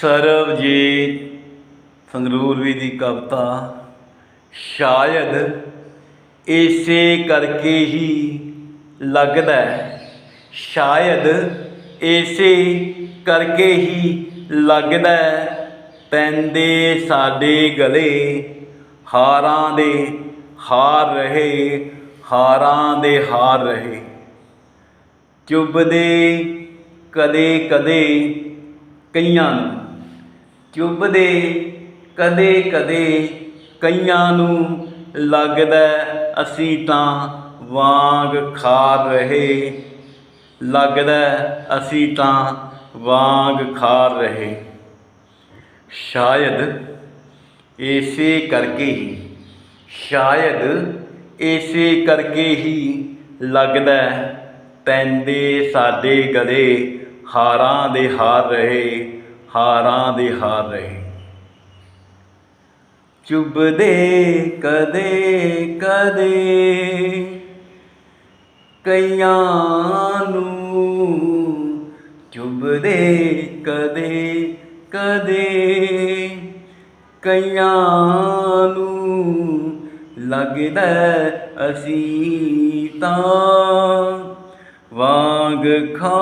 ਸਰਬਜੀਤ ਸੰਗਰੂਰਵੀ ਦੀ ਕਵਿਤਾ, ਸ਼ਾਇਦ ਇਸੇ ਕਰਕੇ ਹੀ ਲੱਗਦਾ ਸ਼ਾਇਦ ਇਸੇ ਕਰਕੇ ਹੀ ਲੱਗਦਾ ਪੈਂਦੇ ਸਾਡੇ ਗਲੇ ਹਾਰਾਂ ਦੇ ਹਾਰ ਰਹੇ, ਹਾਰਾਂ ਦੇ ਹਾਰ ਰਹੇ। ਚੁੱਭਦੇ ਕਦੇ ਕਦੇ ਕਈਆਂ ਨੂੰ ਚੁੱਭਦੇ ਕਦੇ ਕਦੇ ਕਈਆਂ ਨੂੰ ਲੱਗਦਾ ਅਸੀਂ ਤਾਂ ਵਾਂਗ ਖਾਰ ਰਹੇ। ਲੱਗਦਾ ਅਸੀਂ ਤਾਂ ਵਾਂਗ ਖਾਰ ਰਹੇ। ਸ਼ਾਇਦ ਇਸੇ ਕਰਕੇ ਹੀ, ਸ਼ਾਇਦ ਇਸੇ ਕਰਕੇ ਹੀ ਲੱਗਦਾ ਪੈਂਦੇ ਸਾਡੇ ਗਲੇ ਹਾਰਾਂ ਦੇ ਹਾਰ ਰਹੇ। ਹਾਰਾਂ ਦੇ ਹਾਰ ਰਹੇ। ਚੁੱਭਦੇ ਕਦੇ ਕਦੇ ਕਈਆਂ ਨੂੰ ਚੁੱਭਦੇ ਕਦੇ ਕਦੇ ਕਈਆਂ ਨੂੰ ਲੱਗਦਾ ਅਸੀਂ ਤਾਂ ਵਾਂਗ ਖਾ